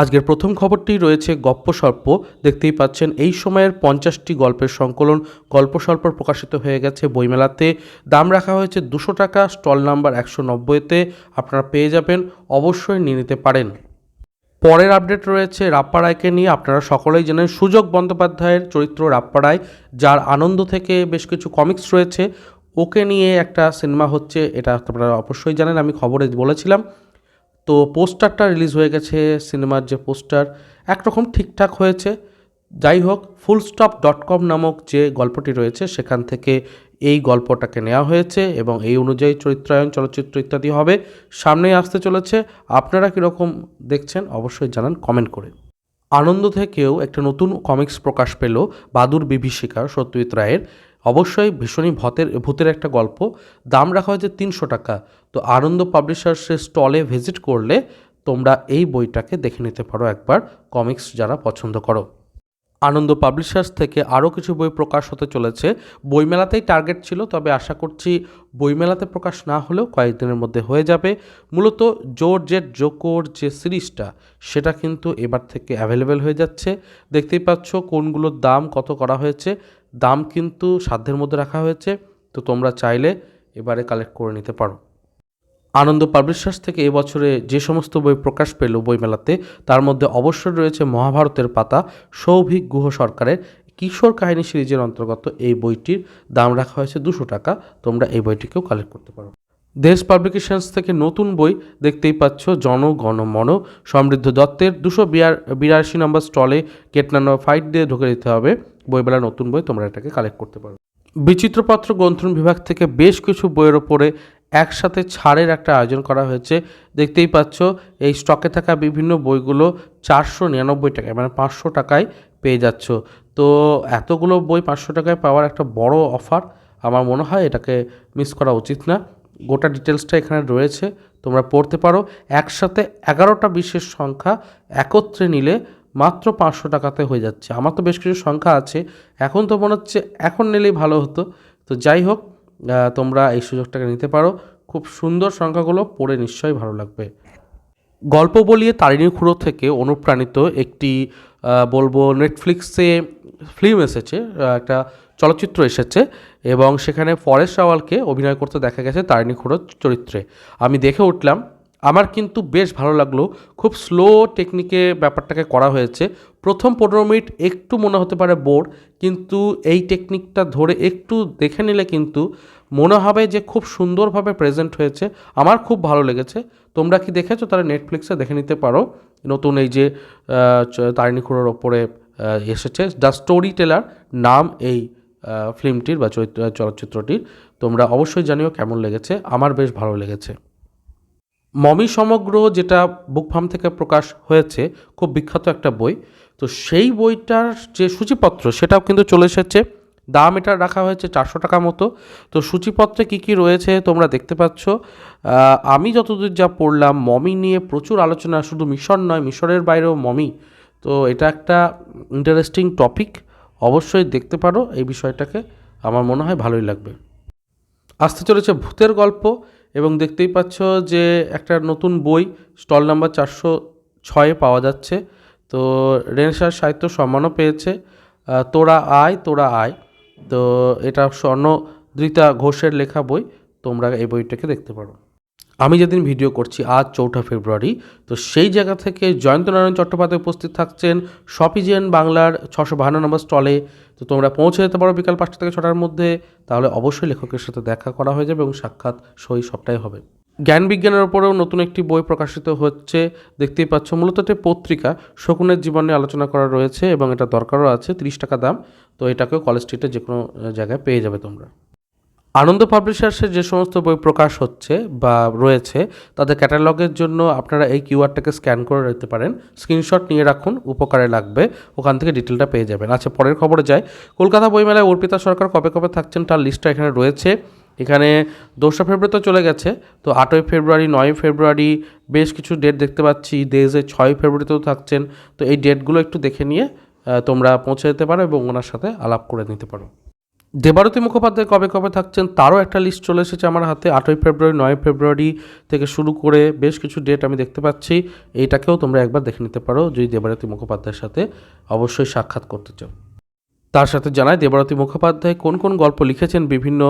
আজকের প্রথম খবরটি রয়েছে গপ্প সর্প। দেখতেই পাচ্ছেন, এই সময়ের পঞ্চাশটি গল্পের সংকলন গল্প সর্প প্রকাশিত হয়ে গেছে বইমেলাতে। দাম রাখা হয়েছে দুশো টাকা, স্টল নাম্বার একশো নব্বইতে। আপনারা পেয়ে যাবেন, অবশ্যই নিয়ে নিতে পারেন। পরের আপডেট রয়েছে রাপ্পারায়কে নিয়ে। আপনারা সকলেই জানেন, সুযোগ বন্দ্যোপাধ্যায়ের চরিত্র রাপ্পারায়, যার আনন্দ থেকে বেশ কিছু কমিক্স রয়েছে। ওকে নিয়ে একটা সিনেমা হচ্ছে, এটা আপনারা অবশ্যই জানেন, আমি খবরে বলেছিলাম। তো পোস্টারটা রিলিজ হয়ে গেছে, সিনেমার যে পোস্টার, একরকম ঠিকঠাক হয়েছে। যাই হোক ফুল স্টপ ডট কম নামক যে গল্পটি রয়েছে, সেখান থেকে এই গল্পটাকে নেওয়া হয়েছে এবং এই অনুযায়ী চরিত্রায়ন, চলচ্চিত্র ইত্যাদি হবে। সামনেই আসতে চলেছে। আপনারা কীরকম দেখছেন, অবশ্যই জানান কমেন্ট করে। আনন্দ থেকেও একটা নতুন কমিক্স প্রকাশ পেল, বাদুর বিভীষিকা, সত্যজিৎ রায়ের। অবশ্যই ভীষণই ভতের, ভূতের একটা গল্প। দাম রাখা হয়েছে তিনশো টাকা। তো আনন্দ পাবলিশার্সের স্টলে ভিজিট করলে তোমরা এই বইটাকে দেখে নিতে পারো একবার। কমিক্স যারা পছন্দ করো। আনন্দ পাবলিশার্স থেকে আরও কিছু বই প্রকাশ হতে চলেছে। বইমেলাতেই টার্গেট ছিল, তবে আশা করছি বইমেলাতে প্রকাশ না হলেও কয়েকদিনের মধ্যে হয়ে যাবে। মূলত জোর জেট জোকোর যে সিরিজটা, সেটা কিন্তু এবার থেকে অ্যাভেলেবেল হয়ে যাচ্ছে। দেখতেই পাচ্ছ কোনগুলোর দাম, কত করা হয়েছে। দাম কিন্তু সাধ্যের মধ্যে রাখা হয়েছে, তো তোমরা চাইলে এবারে কালেক্ট করে নিতে পারো। আনন্দ পাবলিশার্স থেকে এবছরে যে সমস্ত বই প্রকাশ পেল বইমেলাতে, তার মধ্যে অবশ্যই রয়েছে মহাভারতের পাতা, সৌভিক গুহ সরকারের কিশোর কাহিনী সিরিজের অন্তর্গত এই বইটির দাম রাখা হয়েছে দুশো টাকা, তোমরা এই বইটিকেও কালেক্ট করতে পারো। দেশ পাবলিকেশনস থেকে নতুন বই দেখতেই পাচ্ছ জন গণ মন। সমৃদ্ধ দত্তের দুশো বিরাশি নম্বর স্টলে নাম্বার ফাইভ দিয়ে ঢুকে দিতে হবে। বইমেলার নতুন বই তোমরা এটাকে কালেক্ট করতে পারো। বিচিত্রপত্র গ্রন্থন বিভাগ থেকে বেশ কিছু বইয়ের ওপরে একসাথে ছাড়ের একটা আয়োজন করা হয়েছে। দেখতেই পাচ্ছ, এই স্টকে থাকা বিভিন্ন বইগুলো চারশো নিরানব্বই টাকায় মানে পাঁচশো টাকায় পেয়ে যাচ্ছ। তো এতগুলো বই পাঁচশো টাকায় পাওয়ার একটা বড় অফার আমার মনে হয় এটাকে মিস করা উচিত না। গোটা ডিটেলসটা এখানে রয়েছে, তোমরা পড়তে পারো। একসাথে এগারোটা বিশেষ সংখ্যা একত্রে নিলে মাত্র পাঁচশো টাকাতে হয়ে যাচ্ছে। আমার তো বেশ কিছু সংখ্যা আছে, এখন তো মনে হচ্ছে এখন নিলেই ভালো হতো। তো যাই হোক তোমরা এই সুযোগটাকে নিতে পারো। খুব সুন্দর সংখ্যাগুলো পড়ে নিশ্চয়ই ভালো লাগবে। গল্প বলিয়ে তারিণী খুঁড়ো থেকে অনুপ্রাণিত একটি বলব নেটফ্লিক্সে ফিল্ম এসেছে একটা চলচ্চিত্র এসেছে এবং সেখানে ফরেস্ট রাওয়ালকে অভিনয় করতে দেখা গেছে তারিণী খুঁড়োর চরিত্রে। আমি দেখে উঠলাম, আমার কিন্তু বেশ ভালো লাগল, খুব স্লো টেকনিকে ব্যাপারটাকে করা হয়েছে। প্রথম পনেরো মিনিট একটু মনে হতে পারে বোর কিন্তু এই টেকনিকটা ধরে একটু দেখে নিলে কিন্তু মনে হবে যে খুব সুন্দরভাবে প্রেজেন্ট হয়েছে। আমার খুব ভালো লেগেছে। তোমরা কি দেখেছ? তারা নেটফ্লিক্সে দেখে নিতে পারো। নতুন এই যে তারিণী খুঁড়োর ওপরে এসেছে। দ্য স্টোরি টেলার নাম এই। ফিল্মটির বা চরিত্র চলচ্চিত্রটির। তোমরা অবশ্যই জানিও কেমন লেগেছে। আমার বেশ ভালো লেগেছে। মমি সমগ্র যেটা বুক ফার্ম থেকে প্রকাশ হয়েছে, খুব বিখ্যাত একটা বই। তো সেই বইটার যে সূচিপত্র, সেটাও কিন্তু চলে এসেছে। দাম এটা রাখা হয়েছে চারশো টাকা মতো। তো সূচিপত্রে কী কী রয়েছে তোমরা দেখতে পাচ্ছ। আমি যতদূর যা পড়লাম, মমি নিয়ে প্রচুর আলোচনা। শুধু মিশর নয়, মিশরের বাইরেও মমি। তো এটা একটা ইন্টারেস্টিং টপিক অবশ্যই দেখতে পারো এই বিষয়টাকে। আমার মনে হয় ভালোই লাগবে। আসতে চলেছে ভূতের গল্প এবং দেখতেই পাচ্ছ যে একটা নতুন বই স্টল নাম্বার চারশো ছয়ে পাওয়া যাচ্ছে। তো রেনেসার সাহিত্য সম্মানও পেয়েছে। তোরা আয় তোরা আয়। তো এটা স্বর্ণদৃতা ঘোষের লেখা বই। তোমরা এই বইটাকে দেখতে পারো। আমি যেদিন ভিডিও করছি আজ চৌঠা ফেব্রুয়ারি, তো সেই জায়গা থেকে জয়ন্ত নারায়ণ চট্টোপাধ্যায় উপস্থিত থাকছেন শপিজেন বাংলার ছশো বাহান্ন নম্বর স্টলে। তো তোমরা পৌঁছে যেতে পারো বিকাল পাঁচটা থেকে ছটার মধ্যে, তাহলে অবশ্যই লেখকের সাথে দেখা করা হয়ে যাবে এবং সাক্ষাৎ সই সবটাই হবে। জ্ঞান বিজ্ঞানের ওপরেও নতুন একটি বই প্রকাশিত হচ্ছে, দেখতেই পাচ্ছ মূলত একটি পত্রিকা, শকুনের জীবনে আলোচনা করা রয়েছে এবং এটা দরকারও আছে, তিরিশ টাকা দাম, তো এটাকেও কলেজ স্ট্রিটে যে কোনো জায়গায় পেয়ে যাবে তোমরা। আনন্দ পাবলিশার্সের যে সমস্ত বই প্রকাশ হচ্ছে বা রয়েছে, তাদের ক্যাটালগের জন্য আপনারা এই কিউআরটাকে স্ক্যান করে রাখতে পারেন। স্ক্রিনশট নিয়ে রাখুন, উপকারে লাগবে, ওখান থেকে ডিটেলটা পেয়ে যাবেন। আচ্ছা পরের খবরে যাই। কলকাতা বইমেলায় অর্পিতা সরকার কবে কবে থাকছেন তার লিস্টটা এখানে রয়েছে। এখানে দোসরা ফেব্রুয়ারি তো চলে গেছে, তো আটই ফেব্রুয়ারি নয় ফেব্রুয়ারি, বেশ কিছু ডেট দেখতে পাচ্ছি। দেশে ছয় ফেব্রুয়ারিতেও থাকছেন, তো এই ডেটগুলো একটু দেখে নিয়ে তোমরা পৌঁছে যেতে পারো এবং ওনার সাথে আলাপ করে নিতে পারো। দেবারতী মুখোপাধ্যায় কবে কবে থাকছেন তারও একটা লিস্ট চলে এসেছে আমার হাতে। আটই ফেব্রুয়ারি নয় ফেব্রুয়ারি থেকে শুরু করে বেশ কিছু ডেট আমি দেখতে পাচ্ছি। এইটাকেও তোমরা একবার দেখে নিতে পারো যদি দেবারতী মুখোপাধ্যায়ের সাথে অবশ্যই সাক্ষাৎ করতে চাও। তার সাথে জানায় দেবারতী মুখোপাধ্যায় কোন কোন গল্প লিখেছেন? বিভিন্ন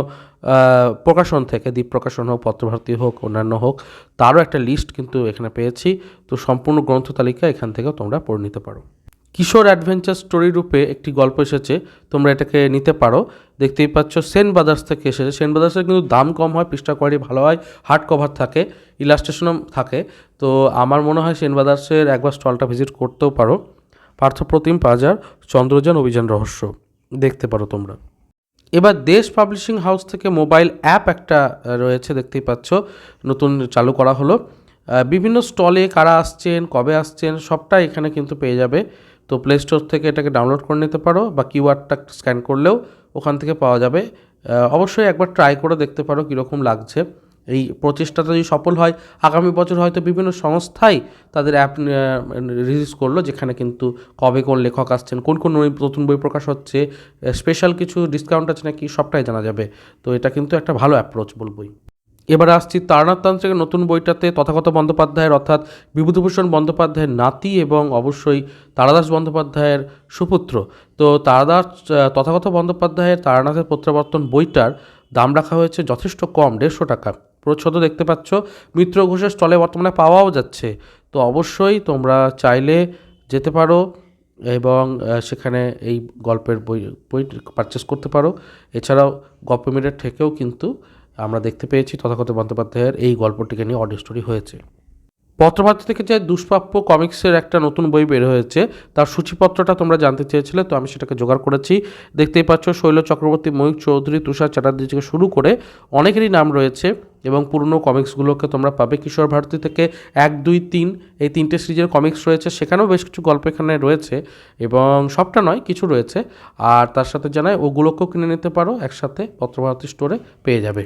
প্রকাশন থেকে দ্বীপ প্রকাশন হোক, পত্রভারতী হোক, অন্যান্য হোক, তারও একটা লিস্ট কিন্তু এখানে পেয়েছি। তো সম্পূর্ণ গ্রন্থ তালিকা এখান থেকেও তোমরা পড়ে নিতে পারো। কিশোর অ্যাডভেঞ্চার স্টোরি রূপে একটি গল্প এসেছে, তোমরা এটাকে নিতে পারো। দেখতেই পাচ্ছ সেন ব্রাদার্স থেকে এসেছে। সেন ব্রাদার্সের কিন্তু দাম কম হয়, পৃষ্ঠা কোয়ালিটি ভালো হয়, হার্ড কভার থাকে, ইলাস্ট্রেশনও থাকে। তো আমার মনে হয় সেন ব্রাদার্সের একবার স্টলটা ভিজিট করতেও পারো। পার্থপ্রতিম বাজার চন্দ্রযান, অভিযান রহস্য। দেখতে পারো তোমরা। এবার দেশ পাবলিশিং হাউস থেকে মোবাইল অ্যাপ একটা রয়েছে, দেখতেই পাচ্ছ। নতুন চালু করা হলো। বিভিন্ন স্টলে কারা আসছেন, কবে আসছেন, সবটাই এখানে কিন্তু পেয়ে যাবে। তো প্লে স্টোর থেকে এটাকে ডাউনলোড করে নিতে পারো বা কিউআরটা স্ক্যান করলেও ওখান থেকে পাওয়া যাবে। অবশ্যই একবার ট্রাই করে দেখতে পারো কীরকম লাগছে। এই প্রচেষ্টাটা যদি সফল হয়, আগামী বছর হয়তো বিভিন্ন সংস্থাই তাদের অ্যাপ রিলিজ করল, যেখানে কিন্তু কবে কোন লেখক আসছেন, কোন কোন নতুন বই প্রকাশ হচ্ছে স্পেশাল কিছু ডিসকাউন্ট আছে নাকি সবটাই জানা যাবে। তো এটা কিন্তু একটা ভালো অ্যাপ্রোচ বলবই। এবার আসছি তারনাথ তান্ত্রিকের নতুন বইটাতে তথাগত বন্দ্যোপাধ্যায়ের, অর্থাৎ বিভূতিভূষণ বন্দ্যোপাধ্যায়ের নাতি এবং অবশ্যই তারাদাস বন্দ্যোপাধ্যায়ের সুপুত্র। তো তারাদাস তথাগত বন্দ্যোপাধ্যায়ের তারানাথের প্রত্যাবর্তন বইটার দাম রাখা হয়েছে যথেষ্ট কম, দেড়শো টাকা। প্রচ্ছদ দেখতে পাচ্ছ, মিত্র ঘোষের স্টলে বর্তমানে পাওয়াও যাচ্ছে। তো অবশ্যই তোমরা চাইলে যেতে পারো এবং সেখানে এই গল্পের বই বই পারচেস করতে পারো। এছাড়াও গল্প গল্পমিরের থেকেও কিন্তু আমরা দেখতে পেয়েছি তথাগত বন্দ্যোপাধ্যায়ের এই গল্পটিকে নিয়ে অডিও স্টোরি হয়েছে। পত্রভারতী থেকে যে দুষ্প্রাপ্য কমিক্সের একটা নতুন বই বের হয়েছে, তার সূচিপত্রটা তোমরা জানতে চেয়েছিলে, তো আমি সেটাকে জোগাড় করেছি। দেখতেই পাচ্ছ, শৈল চক্রবর্তী ময়ূক চৌধুরী, তুষার চ্যাটার্জি থেকে শুরু করে অনেকেরই নাম রয়েছে এবং পুরনো কমিক্সগুলোকে তোমরা পাবে। কিশোর ভারতী থেকে এক, দুই, তিন, এই তিনটে সিরিজের কমিক্স রয়েছে, সেখানেও বেশ কিছু গল্প এখানে রয়েছে এবং সবটা নয়, কিছু রয়েছে। আর তার সাথে জানায় ওগুলোকেও কিনে নিতে পারো, একসাথে পত্রভারতী স্টোরে পেয়ে যাবে।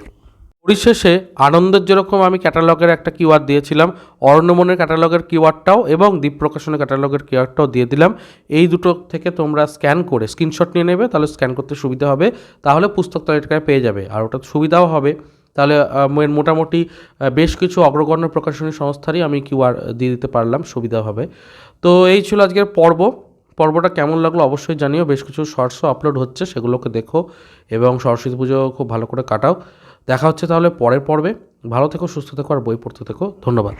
পরিশেষে আনন্দের যেরকম আমি ক্যাটালগের একটা কিওয়ার্ড দিয়েছিলাম, অর্ণমনের ক্যাটালগের কিওয়ার্ডটাও এবং দীপ প্রকাশনের ক্যাটালগের কিওয়ার্ডটাও দিয়ে দিলাম। এই দুটো থেকে তোমরা স্ক্যান করে স্ক্রিনশট নিয়ে নেবে, তাহলে স্ক্যান করতে সুবিধা হবে। তাহলে পুস্তক তালিকায় পেয়ে যাবে, আর ওটা সুবিধাও হবে। তাহলে মোটামুটি বেশ কিছু অগ্রগণ্য প্রকাশনী সংস্থারই আমি কিউআর দিয়ে দিতে পারলাম, সুবিধা হবে। তো এই ছিল আজকের পর্ব। পর্বটা কেমন লাগল অবশ্যই জানিও। বেশ কিছু শর্টসও আপলোড হচ্ছে, সেগুলোকে দেখো এবং সরস্বতী পুজো খুব ভালো করে কাটাও। দেখা হচ্ছে তাহলে পরের পর্বে। ভালো থেকো সুস্থ থেকো আর বই পড়তে থেকো। ধন্যবাদ।